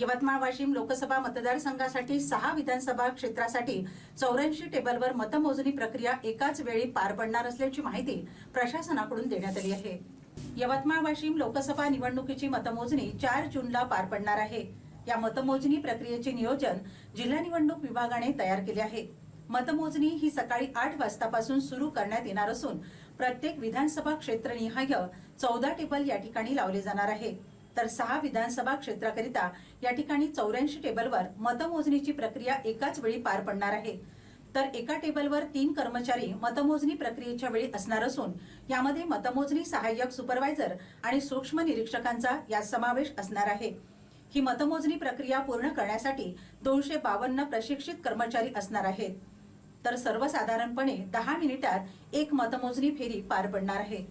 यवतमाळ वाशिम लोकसभा मतदारसंघासाठी सहा विधानसभा क्षेत्रासाठी चौऱ्याऐंशी टेबलवर मतमोजणी प्रक्रिया एकाच वेळी पार पडणार असल्याची माहिती प्रशासनाकडून देण्यात आली आहे. यवतमाळ वाशिम लोकसभा निवडणुकीची मतमोजणी चार जूनला पार पडणार आहे. या मतमोजणी प्रक्रियेचे नियोजन जिल्हा निवडणूक विभागाने तयार केले आहे. मतमोजणी ही सकाळी आठ वाजतापासून सुरू करण्यात येणार असून प्रत्येक विधानसभा क्षेत्रनिहाय चौदा टेबल या ठिकाणी लावले जाणार आहे. तर सहा विधानसभा क्षेत्राकरिता या ठिकाणी चौऱ्याऐंशी टेबलवर मतमोजणीची प्रक्रिया एकाच वेळी पार पडणार आहे. तर एका टेबलवर तीन कर्मचारी मतमोजणी प्रक्रियेच्या वेळी असणार असून यामध्ये मतमोजणी सहाय्यक सुपरवायझर आणि सूक्ष्म निरीक्षकांचा यात समावेश असणार आहे. ही मतमोजणी प्रक्रिया पूर्ण करण्यासाठी दोनशे बावन्न प्रशिक्षित कर्मचारी असणार आहेत. तर सर्वसाधारणपणे दहा मिनिटात एक मतमोजणी फेरी पार पडणार आहे.